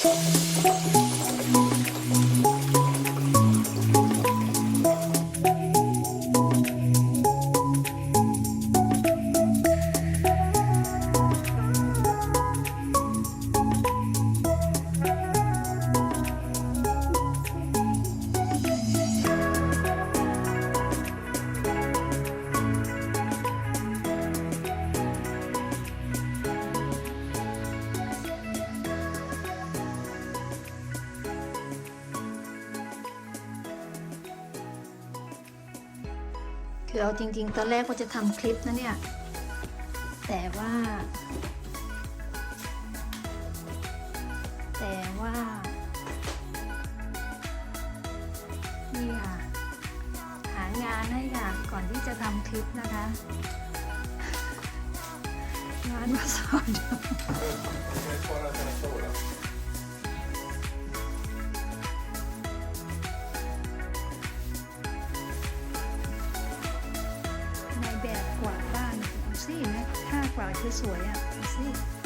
フッフッフッ。 คือเอาจริง ๆ ตอนแรกว่าจะทำคลิปนะเนี่ย แต่ว่า แต่ว่า นี่ค่ะ หางานให้ค่ะ ก่อนที่จะทำคลิปนะคะ งานมาสอน สวยอะเอาสิ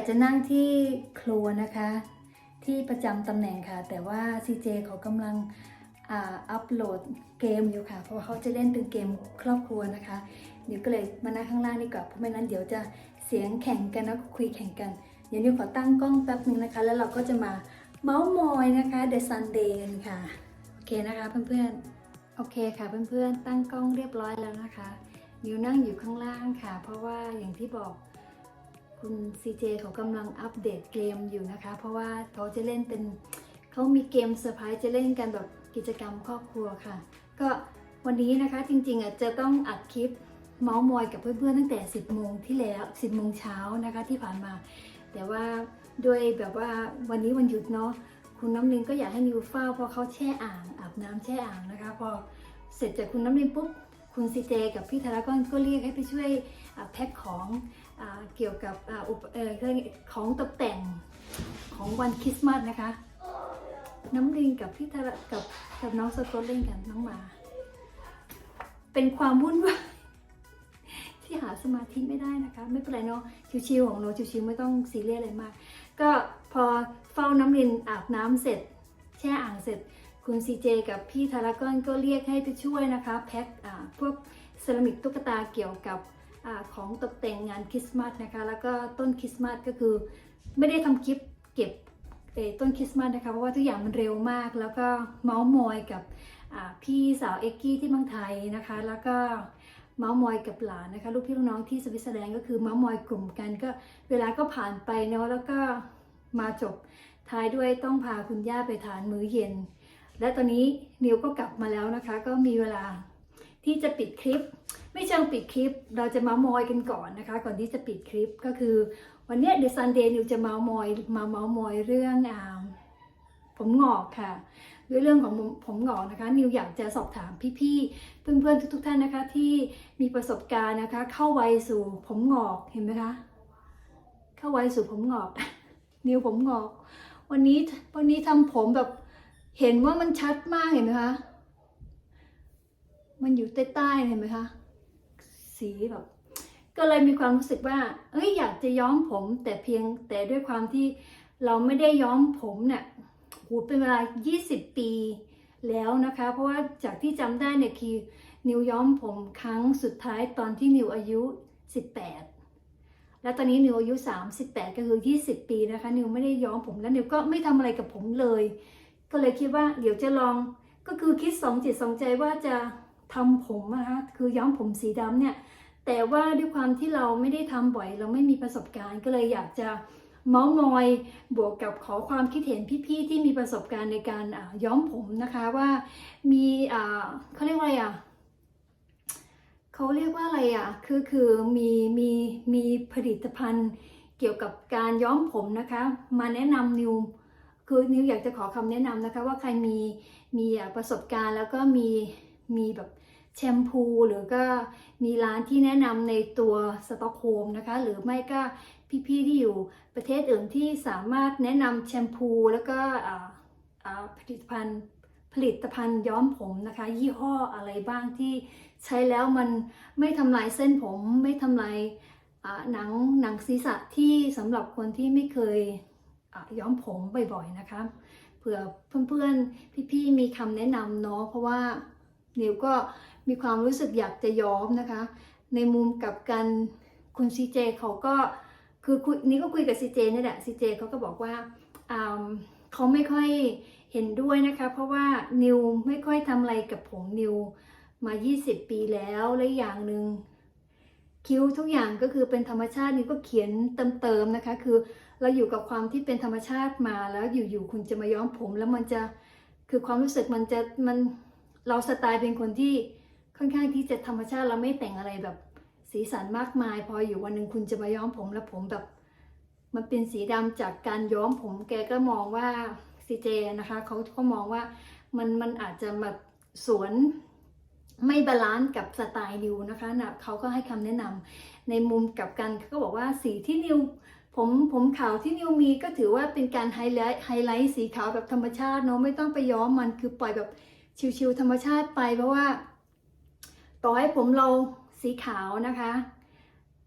ตอนแรกจะนั่งที่ครัวนะคะ ที่ประจำตำแหน่งค่ะ แต่ว่า CJ เขากำลังอ่าอัปโหลดเกมอยู่ค่ะ เพราะว่าเขาจะเล่นเป็นเกมครอบครัวนะคะเดี๋ยวก็เลยมานั่งข้างล่างดีกว่าเพราะไม่นั้นเดี๋ยวจะเสียงแข่งกันแล้วก็คุยแข่งกันเดี๋ยวนิวขอตั้งกล้องแป๊บนึงนะคะ แล้วเราก็จะมาเมาส์มอยนะคะ The Sunday กันค่ะโอเคนะคะเพื่อนๆโอเคค่ะเพื่อนๆตั้งกล้องเรียบร้อยแล้วนะคะนิวนั่งอยู่ข้างล่างค่ะ เพราะว่าอย่างที่บอก คุณ CJ เขากำลังอัปเดตเกมอยู่นะคะ เพราะว่าเขาจะเล่นเป็นเขามีเกมเซอร์ไพรส์จะเล่นกันแบบกิจกรรมครอบครัวค่ะ ก็วันนี้นะคะจริงๆอะจะต้องอัดคลิปเมาส์มอยกับเพื่อนๆตั้งแต่ 10 โมงที่แล้ว 10 โมงเช้านะคะที่ผ่านมา แต่ว่าด้วยแบบว่าวันนี้วันหยุดเนาะคุณน้ำลินก็อยากให้นิวเฝ้าเพราะเขาแช่อ่างอาบน้ำแช่อ่างนะคะ พอเสร็จจากคุณน้ำลินปุ๊บ คุณซีเจกับพี่ธารากอนก็เรียกให้ไปช่วยแพ็คของอเกี่ยวกับอุปเครื่องของตกแต่งของวันคริสต์มาสนะคะ น้ำลิงกับพี่ธารกับกับน้องสกอตเล่นกันน้องหมา เป็นความวุ่นวายที่หาสมาธิไม่ได้นะคะ ไม่เป็นไรเนาะชิวๆของเราชิวๆไม่ต้องซีเรียสอะไรมาก ก็พอเฝ้าน้ำลินอาบน้ำเสร็จ แช่อ่างเสร็จ คุณซีเจกับพี่ธารากอนก็เรียกให้ไปช่วยนะคะ แพ็คพวกเซรามิกตุ๊กตาเกี่ยวกับอของตกแต่งงานคริสต์มาสนะคะ แล้วก็ต้นคริสต์มาสก็คือไม่ได้ทำคลิปเก็บต้นคริสต์มาสนะคะเพราะว่าทุกอย่างมันเร็วมาก แล้วก็เมาส์มอยกับพี่สาวเอ็กกี้ที่เมืองไทยนะคะ แล้วก็เมาส์มอยกับหลานนะคะลูกพี่ลูกน้องที่สวิตเซอร์แลนด์ก็คือเมาส์มอยกลุ่มกันก็เวลาก็ผ่านไปเนาะแล้วก็มาจบท้ายด้วยต้องพาคุณย่าไปทานมื้อเย็น และตอนนี้นิวก็กลับมาแล้วนะคะ ก็มีเวลาที่จะปิดคลิป ไม่เชิงปิดคลิป เราจะมามอยกันก่อนนะคะ ก่อนที่จะปิดคลิปก็คือ วันนี้เดซันเดย์นิวจะมามอยมาเมามอยเรื่องอาผมงอกค่ะด้วยเรื่องของผมงอกนะคะ นิวอยากจะสอบถามพี่ๆ เพื่อนๆ ทุกๆ ท่านนะคะ ที่มีประสบการณ์นะคะ เข้าวัยสู่ผมงอกเห็นไหมคะ เข้าวัยสู่ผมงอก นิวผมงอก วันนี้วันนี้ทำผมแบบ เห็นว่ามันชัดมากเห็นไหมคะ มันอยู่ใต้ๆเห็นไหมคะ สีแบบ ก็เลยมีความรู้สึกว่า เอ้ยอยากจะย้อมผม แต่เพียงแต่ด้วยความที่เราไม่ได้ย้อมผมเนี่ยโหเป็นเวลา 20 ปีแล้วนะคะ เพราะว่าจากที่จำได้เนี่ยคือนิวย้อมผมครั้งสุดท้ายตอนที่นิวอายุ 18 แล้วตอนนี้นิวอายุ 38 ก็คือ 20 ปีนะคะ นิวไม่ได้ย้อมผมแล้วนิวก็ไม่ทำอะไรกับผมเลย ก็เลยคิดว่าเดี๋ยวจะลองก็คือคิดสองจิตสองใจว่าจะทำผมนะคะคือย้อมผมสีดำเนี่ยแต่ว่าด้วยความที่เราไม่ได้ทำบ่อย เราไม่มีประสบการณ์ก็เลยอยากจะเมาส์มอยบวกกับขอความคิดเห็นพี่ๆที่มีประสบการณ์ในการย้อมผมนะคะว่ามีอ่าเขาเรียกว่าอะไรอะเขาเรียกว่าอะไรอะคือคือมีมีมีผลิตภัณฑ์เกี่ยวกับการย้อมผมนะคะ มาแนะนำนิว คือนิวอยากจะขอคำแนะนำนะคะ ว่าใครมีมีประสบการณ์แล้วก็มีมีแบบแชมพูหรือก็มีร้านที่แนะนำในตัวสต็อกโฮมนะคะ หรือไม่ก็พี่ๆที่อยู่ประเทศอื่นที่สามารถแนะนำแชมพูแล้วก็ผลิตภัณฑ์ผลิตภัณฑ์ย้อมผมนะคะ ยี่ห้ออะไรบ้างที่ใช้แล้วมันไม่ทำลายเส้นผมไม่ทำลายหนังหนังศีรษะที่สำหรับคนที่ไม่เคย ย้อมผมบ่อยๆนะคะเผื่อเพื่อนๆพี่ๆมีคำแนะนำเนาะเพราะว่านิวก็มีความรู้สึกอยากจะย้อมนะคะ ในมุมกับกันคุณซีเจเขาก็คือคุยนี่ก็คุยกับซีเจนี่แหละซีเจเขาก็บอกว่าอ่าเขาไม่ค่อยเห็นด้วยนะคะ เพราะว่านิวไม่ค่อยทำอะไรกับผมนิวมา 20 ปีแล้วและอย่างหนึ่งคิ้วทุกอย่างก็คือเป็นธรรมชาตินิวก็เขียนเติมๆนะคะ คือ เราอยู่กับความที่เป็นธรรมชาติมาแล้วอยู่ๆคุณจะมาย้อมผม แล้วมันจะคือความรู้สึกมันจะมันเราสไตล์เป็นคนที่ค่อนข้างที่จะธรรมชาติเราไม่แต่งอะไรแบบสีสันมากมาย พออยู่วันหนึ่งคุณจะมาย้อมผมแล้วผมแบบ มันเป็นสีดำจากการย้อมผมแกก็มองว่าซีเจนะคะเขาเขามองว่ามันมันอาจจะแบบสวนไม่บาลานซ์กับสไตล์นิวนะคะนะเขาก็ให้คำแนะนำในมุมกลับกันเขาก็บอกว่าสีที่นิว ผมผมขาวที่นิวมีก็ถือว่าเป็นการไฮไลท์ไฮไลท์สีขาวแบบธรรมชาติเนาะไม่ต้องไปย้อมมันคือปล่อยแบบชิวๆธรรมชาติไปเพราะว่า ต่อให้ผมเราสีขาวนะคะ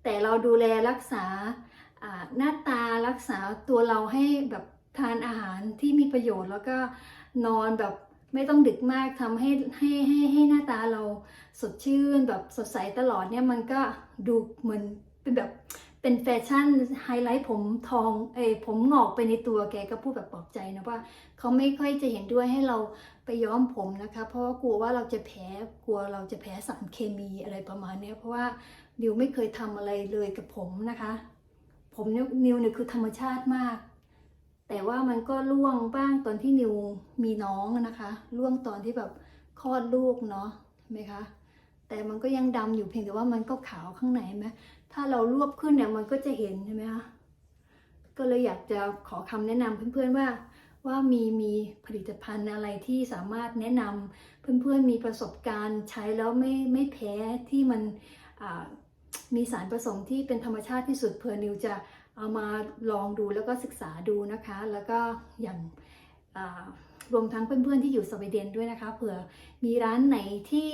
แต่เราดูแลรักษาหน้าตารักษาตัวเราให้แบบทานอาหารที่มีประโยชน์แล้วก็นอนแบบไม่ต้องดึกมากทำให้ให้ให้ให้หน้าตาเราสดชื่นแบบสดใสตลอดเนี่ยมันก็ดูเหมือนเป็นแบบ เป็นแฟชั่นไฮไลท์ผมทองเอยผมงอกไปในตัวแกก็พูดแบบปลอบใจนะว่าเขาไม่ค่อยจะเห็นด้วยให้เราไปย้อมผมนะคะ เพราะว่ากลัวว่าเราจะแพ้กลัวเราจะแพ้สารเคมีอะไรประมาณนี้เพราะว่านิวไม่เคยทำอะไรเลยกับผมนะคะ ผมเนี่ยนิวเนี่ยคือธรรมชาติมาก แต่ว่ามันก็ร่วงบ้างตอนที่นิวมีน้องนะคะร่วงตอนที่แบบคลอดลูกเนาะไหมคะแต่มันก็ยังดำอยู่เพียงแต่ว่ามันก็ขาวข้างในไหม ถ้าเรารวบขึ้นเนี่ยมันก็จะเห็นใช่ไหมคะก็เลยอยากจะขอคำแนะนำเพื่อนๆว่าว่ามีมีผลิตภัณฑ์อะไรที่สามารถแนะนำเพื่อนๆมีประสบการณ์ใช้แล้วไม่ไม่แพ้ที่มันมีสารผสมที่เป็นธรรมชาติที่สุดเผื่อนิวจะเอามาลองดูแล้วก็ศึกษาดูนะคะ แล้วก็อย่างรวมทั้งเพื่อนๆที่อยู่สวีเดนด้วยนะคะเผื่อมีร้านไหนที่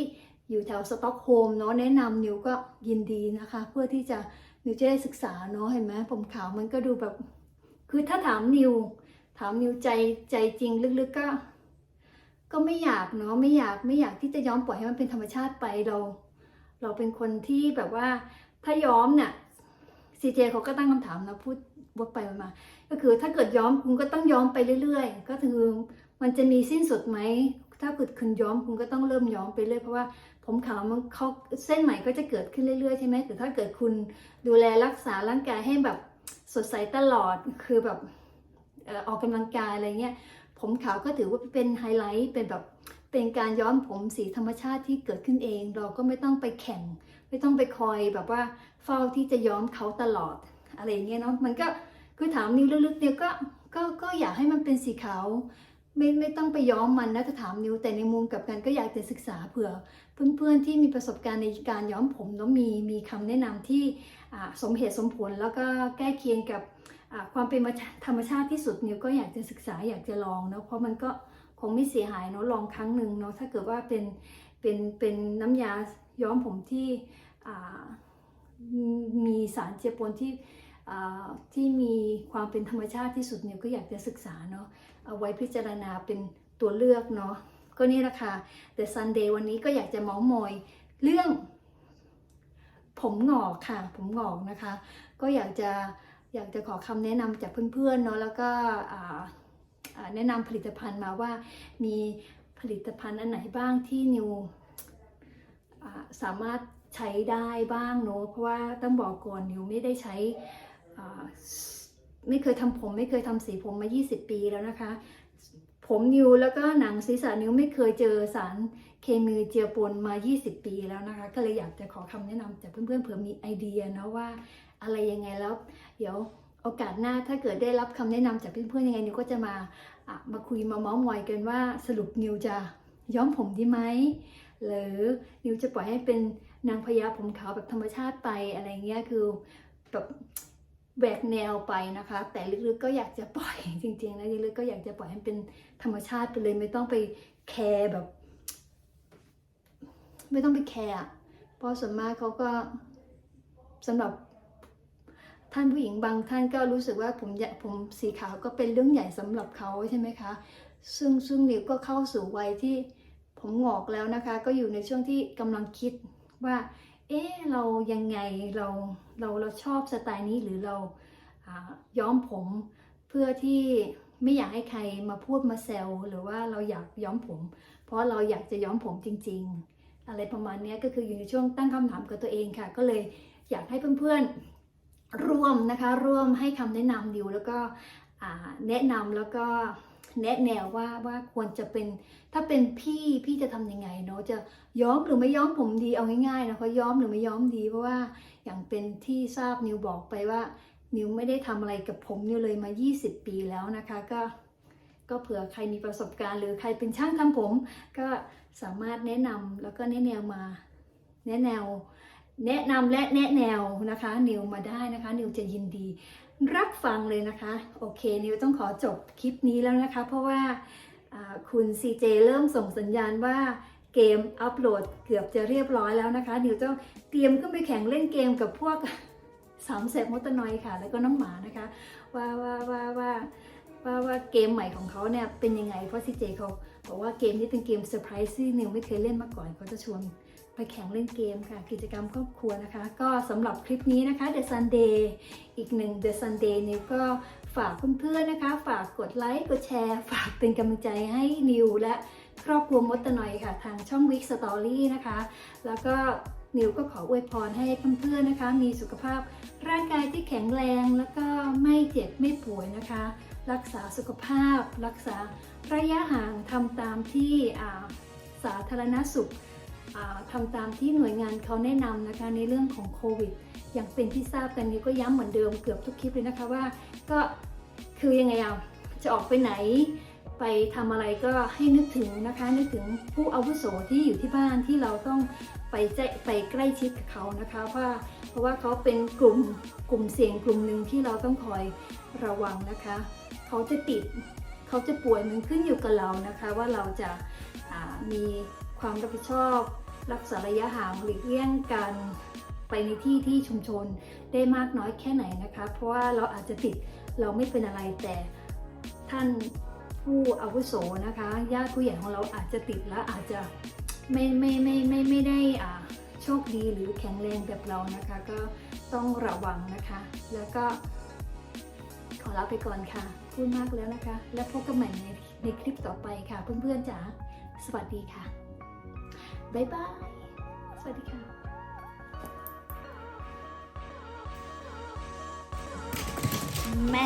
อยู่แถวสต็อกโฮล์มเนาะแนะนำนิวก็ยินดีนะคะ เพื่อที่จะนิวจะได้ศึกษาเนาะเห็นไหมผมขาวมันก็ดูแบบ คือถ้าถามนิว ถามนิวใจใจจริงลึกๆก็ ก็ไม่อยากเนาะไม่อยากไม่อยากที่จะย้อมปล่อยให้มันเป็นธรรมชาติไปเรา เราเป็นคนที่แบบว่าถ้าย้อมเนี่ยซีเจเขาก็ตั้งคำถามนะพูดวกไปมา ก็คือถ้าเกิดย้อมคุณก็ต้องย้อมไปเรื่อยๆ ก็คือมันจะมีสิ้นสุดไหม ถ้าเกิดคุณย้อมคุณก็ต้องเริ่มย้อมไปเรื่อยเพราะว่าผมขาวมันเขาเส้นใหม่ก็จะเกิดขึ้นเรื่อยๆใช่ไหมแต่ถ้าเกิดคุณดูแลรักษาร่างกายให้แบบสดใสตลอดคือแบบออออกกำลังกายอะไรเงี้ยผมขาวก็ถือว่าเป็นไฮไลท์เป็นแบบเป็นการย้อมผมสีธรรมชาติที่เกิดขึ้นเอง เราก็ไม่ต้องไปแข่ง ไม่ต้องไปคอยแบบว่าเฝ้าที่จะย้อมเขาตลอดอะไรเงี้ยเนาะมันก็คือถามนิ้วลึกๆเนี่ยก็ก็ก็อยากให้มันเป็นสีขาว ไม่ไม่ต้องไปย้อมมันนะถ้าถามนิวแต่ในมุมกับกันก็อยากจะศึกษาเผื่อ เพื่อนๆที่มีประสบการณ์ในการย้อมผมแล้วมีมีคำแนะนำที่สมเหตุสมผลแล้วก็ใกล้เคียงกับความเป็นธรรมชาติที่สุดนิวก็อยากจะศึกษาอยากจะลองเนาะเพราะมันก็คงไม่เสียหายเนาะลองครั้งหนึ่งเนาะถ้าเกิดว่าเป็นเป็นเป็นน้ำยาย้อมผมที่มีสารเจือปนที่ ที่มีความเป็นธรรมชาติที่สุดนิวก็อยากจะศึกษาเนาะเอาไว้พิจารณาเป็นตัวเลือกเนาะก็นี่แหละค่ะแต่ซันเดย์วันนี้ก็อยากจะเมาส์มอยเรื่อง ผมหงอกค่ะ ผมหงอกนะคะ ก็อยากจะอยากจะขอคำแนะนำจากเพื่อนๆเนาะแล้วก็แนะนำผลิตภัณฑ์มาว่ามีผลิตภัณฑ์อันไหนบ้างที่นิวสามารถใช้ได้บ้างเนาะเพราะว่าต้องบอกก่อนนิวไม่ได้ใช้ ไม่เคยทำผม ไม่เคยทำสีผมมา 20 ปีแล้วนะคะ ผมนิวแล้วก็หนังศีรษะนิวไม่เคยเจอสารเคมีเจือปนมา 20 ปีแล้วนะคะ ก็เลยอยากจะขอคำแนะนำจากเพื่อนๆเผื่อมีไอเดียนะว่าอะไรยังไงแล้ว เดี๋ยวโอกาสหน้าถ้าเกิดได้รับคำแนะนำจากเพื่อนๆยังไงนิวก็จะมาะมาคุยมาเมาส์มอยกันว่าสรุปนิวจะย้อมผมดีไหมหรือนิวจะปล่อยให้เป็นนางพญาผมขาวแบบธรรมชาติไปอะไรเงี้ยคือแบบ แหวกแนวไปนะคะ แต่ลึกๆก็อยากจะปล่อยจริงๆนะลึกๆก็อยากจะปล่อยให้เป็นธรรมชาติไปเลยไม่ต้องไปแคร์แบบ ไม่ต้องไปแคร์เพราะส่วนมากเขาก็สำหรับท่านผู้หญิงบางท่านก็รู้สึกว่าผมอยผมสีขาวก็เป็นเรื่องใหญ่สำหรับเขาใช่ไหมคะ ซึ่งซึ่งนิวก็เข้าสู่วัยที่ผมหงอกแล้วนะคะ ก็อยู่ในช่วงที่กำลังคิดว่า เอ๊ะเรายังไงเราเราเราชอบสไตล์นี้หรือเราย้อมผมเพื่อที่ไม่อยากให้ใครมาพูดมาแซวหรือว่าเราอยากย้อมผม เพราะเราอยากจะย้อมผมจริง ๆ อะไรประมาณนี้ก็คืออยู่ในช่วงตั้งคำถามกับตัวเองค่ะ ก็เลยอยากให้เพื่อนๆร่วมนะคะร่วมให้คำแนะนำดิวแล้วก็ แนะนำแล้วก็แนะแนวว่าว่าควรจะเป็นถ้าเป็นพี่พี่จะทำยังไงเนาะจะย้อมหรือไม่ย้อมผมดีเอาง่ายๆนะคะย้อมหรือไม่ย้อมดีเพราะว่าอย่างเป็นที่ทราบนิวบอกไปว่า นิวไม่ได้ทำอะไรกับผมนิวเลยมา 20 ปีแล้วนะคะก็ก็เผื่อใครมีประสบการณ์หรือใครเป็นช่างทำผม ก็สามารถแนะนำแล้วก็แนะแนวมา แนะแนว แนะนำและแนะแนวนะคะนิวมาได้นะคะ นิวจะยินดีรับฟังเลยนะคะ โอเค นิวต้องขอจบคลิปนี้แล้วนะคะ เพราะว่าคุณ CJ เริ่มส่งสัญญาณว่าเกมอัปโหลดเกือบจะเรียบร้อยแล้วนะคะ นิวต้องเตรียมขึ้นไปแข่งเล่นเกมกับพวกสามเสพมเตอร์นอยค่ะ แล้วก็น้องหมานะคะ ว่าว่าว่าว่าว่าว่าเกมใหม่ของเขาเนี่ยเป็นยังไง เพราะ CJ เขาบอกว่าเกมนี้เป็นเกมเซอร์ไพรส์ที่นิวไม่เคยเล่นมาก่อนเขาจะชวน ไปแข่งเล่นเกมค่ะ กิจกรรมครอบครัวนะคะ ก็สำหรับคลิปนี้นะคะ The Sunday อีกหนึ่ง The Sunday นิวก็ฝากเพื่อนๆนะคะ ฝากกดไลค์กดแชร์ ฝากเป็นกำลังใจให้นิวและครอบครัวมดตะหน่อยค่ะ ทางช่อง Week Story นะคะ แล้วก็นิวก็ขออวยพรให้เพื่อนๆนะคะ มีสุขภาพร่างกายที่แข็งแรงแล้วก็ไม่เจ็บไม่ป่วยนะคะ รักษาสุขภาพ รักษาระยะห่างทำตามที่สาธารณสุข ทำตามที่หน่วยงานเขาแนะนำนะคะในเรื่องของโควิด อย่างเป็นที่ทราบกันนี้ก็ย้ำเหมือนเดิมเกือบทุกคลิปเลยนะคะว่า ก็คือยังไงอะจะออกไปไหน ไปทำอะไรก็ให้นึกถึงนะคะ นึกถึงผู้อาวุโสที่อยู่ที่บ้านที่เราต้องไปแจ้ไปใกล้ชิดกับเขานะคะว่าเพราะว่าเขาเป็นกลุ่มกลุ่มเสี่ยงกลุ่มหนึ่งที่เราต้องคอยระวังนะคะ เขาจะติดเขาจะป่วยมันขึ้นอยู่กับเรานะคะ ว่าเราจะามีความรับผิดชอบ รักษาระยะห่างหลีกเลี่ยงการไปในที่ที่ชุมชนได้มากน้อยแค่ไหนนะคะ เพราะว่าเราอาจจะติดเราไม่เป็นอะไรแต่ท่านผู้อาวุโสนะคะญาติผู้ใหญ่ของเราอาจจะติดและอาจจะไม่ไม่ไม่ไม่ไม่ได้อ่าโชคดีหรือแข็งแรงแบบเรานะคะ ก็ต้องระวังนะคะ แล้วก็ขอลาไปก่อนค่ะ พูดมากแล้วนะคะ แล้วพบกันใหม่ในในคลิปต่อไปค่ะ เพื่อนๆจ๋าสวัสดีค่ะ บ๊ายบาย สวัสดีค่ะแม่